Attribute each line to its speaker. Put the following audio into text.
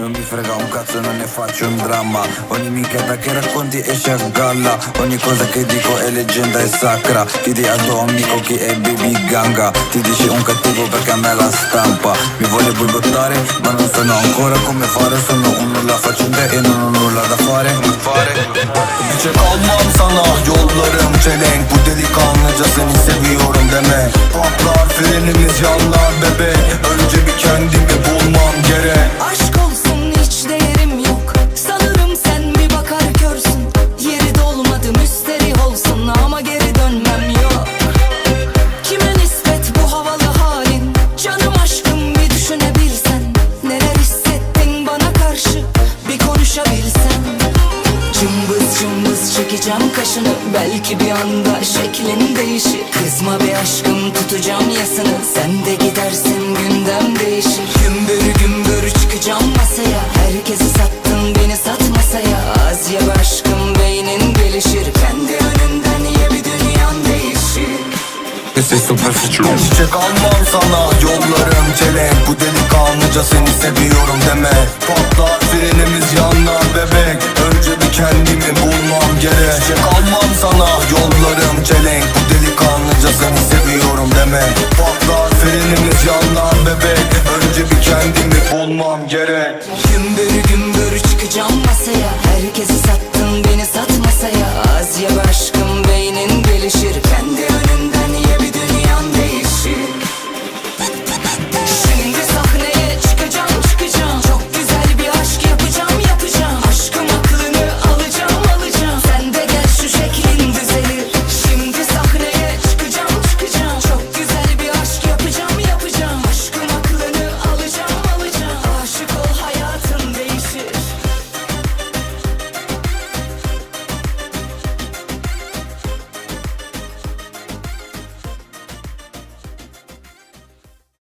Speaker 1: Non mi frega un cazzo, non ne faccio un dramma. Ogni minchiata che racconti esce a galla Ogni cosa che dico è leggenda e sacra. Chiedi al tuo amico chi è Baby Ganga. Ti dici un cattivo perché a me la stampa. Mi vuole boicottare ma non so ancora come fare. Sono un nulla facente e non ho nulla da fare?
Speaker 2: Hiçe kalmam sana Yollarım çelenk Bu delikanlıca seni seviyorum deme Patlar frenimiz yanlar bebek Önce bir kendimi
Speaker 3: çekeceğim kaşını Belki bir anda şeklin değişir. Kızma be aşkım tutacağım yasını. Sen de gidersin gündem değişir. Gümbür gümbür çıkacağım masaya. Herkesi sattın beni sat masaya. Az be aşkım beynin gelişir. Kendi önünden ye bir dünyan değişir.
Speaker 1: İs superficial
Speaker 2: Çiçek almam sana Yollarım çelenk Bu delikanlıca seni seviyorum deme. Patlar frenimiz yanlar bebek. Önce bir kendimi sana yollarım çelenk. Bu delikanlıca seni seviyorum deme. Patlar frenimiz yanlar bebek. Önce bir kendimi bulmam gerek. Gümbür gümbür çıkacağım masaya. Herkesi sat